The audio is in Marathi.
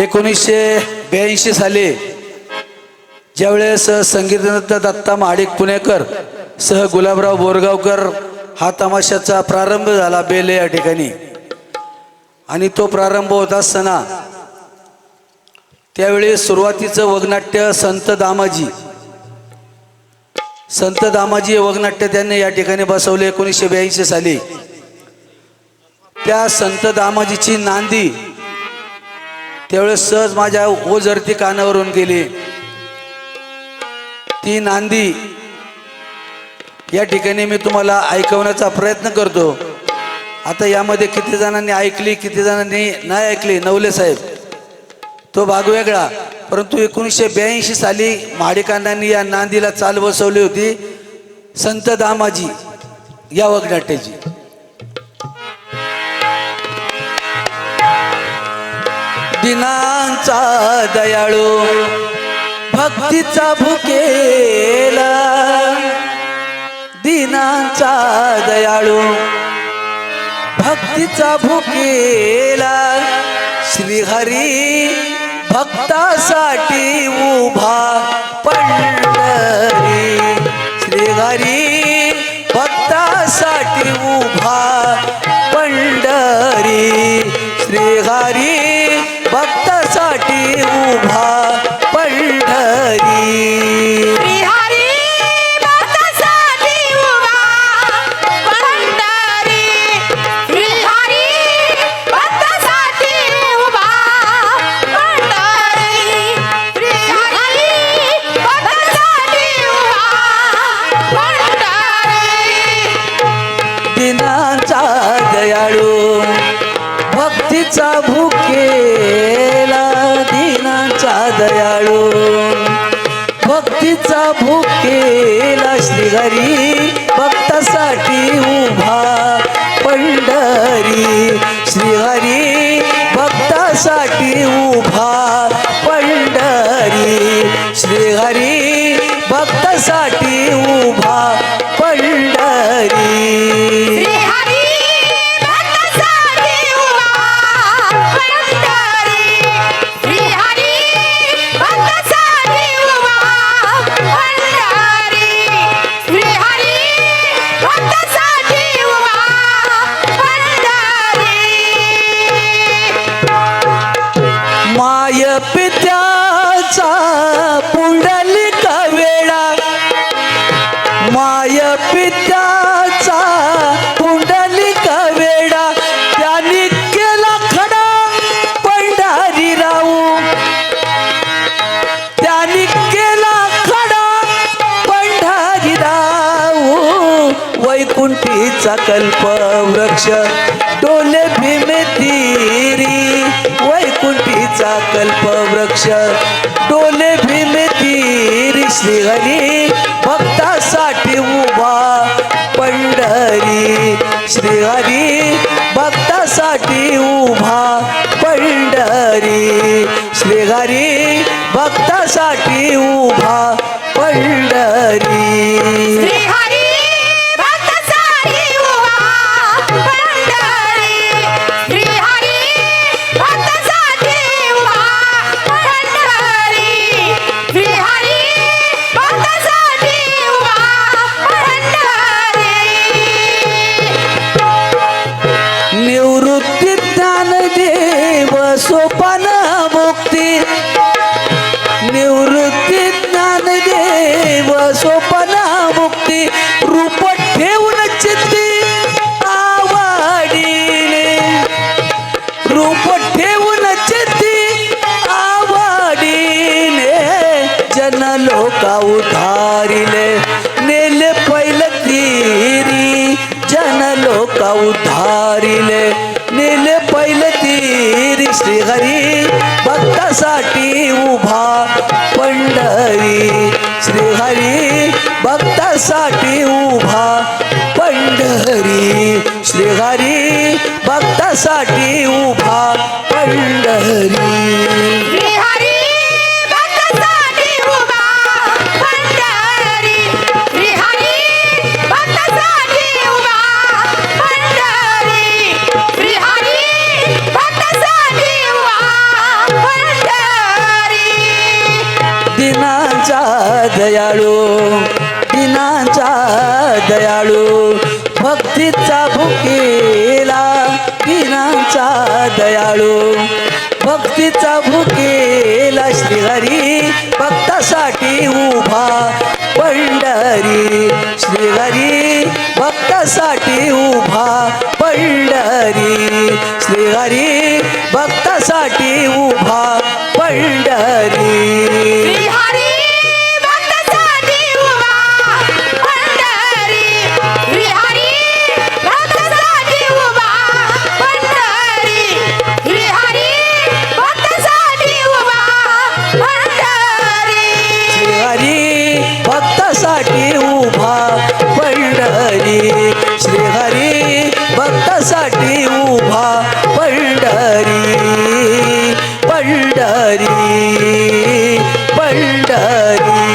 एकोणीसशे ब्याऐंशी साली ज्यावेळेस संगीतरत्न दत्ता महाडिक पुणेकर सह गुलाबराव बोरगावकर हा तमाशाचा प्रारंभ झाला बेले या ठिकाणी. आणि तो प्रारंभ होत असताना त्यावेळी सुरुवातीचं वगनाट्य संत दामाजी संत दामाजी हे वगनाट्य त्यांनी या ठिकाणी बसवले एकोणीसशे ब्याऐंशी साली. त्या संत दामाजीची नांदी त्यावेळेस सहज माझ्या ओझरती कानावरून गेली. ती नांदी या ठिकाणी मी तुम्हाला ऐकवण्याचा प्रयत्न करतो. आता यामध्ये किती जणांनी ऐकली किती जणांनी नाही ऐकली? नवले साहेब तो भाग वेगळा. परंतु एकोणीसशे ब्याऐंशी साली महाडिकांडांनी या नांदीला चाल बसवली होती. संत दामाजी या वगनाट्याची. दिनांचा दयाळू भक्तीचा भुकेला. दिनांचा दयाळू भक्तीचा भुकेला. श्रीहरी भक्तासाठी उभा पंढ भक्तीचा भुकेला दिनाचा दयाळू भक्तीचा भुकेला श्रीहरी पंढरी पित्याचा पुंडलिक वेळा. माय पित्या सकल्प कल्प वृक्ष डोले भीमे तिरी वैकुंठीचा कल्प वृक्ष डोले भीमे तीरी श्रीहरी भक्तासाठी उभा पंढरी श्रीहरी भक्तासाठी उभा पंढरी श्रीहरी भक्तासाठी उभा पंढरी. सोपान मुक्ती. निवृत्ती ज्ञान देव सोपान मुक्ती. रूप ठेवून चित्ती आवडीने. रूप ठेवून चित्ती आवडीने. जन लोका उधारिले नेले पहिलं तीरी जन लोका उधारिले. श्रीहरी भक्तासाठी उभा पंढरी. श्रीहरी भक्तासाठी उभा पंढरी. श्रीहरी भक्तासाठी उभा पंढरी. दयाळू दिनाचा दयाळू भक्तीचा भुकेला दिनाचा दयाळू. भक्तीचा भुकेला श्रीहरी भक्तासाठी उभा. पंढरी श्रीहरी भक्तासाठी उभा. पंढरी श्रीहरी 这里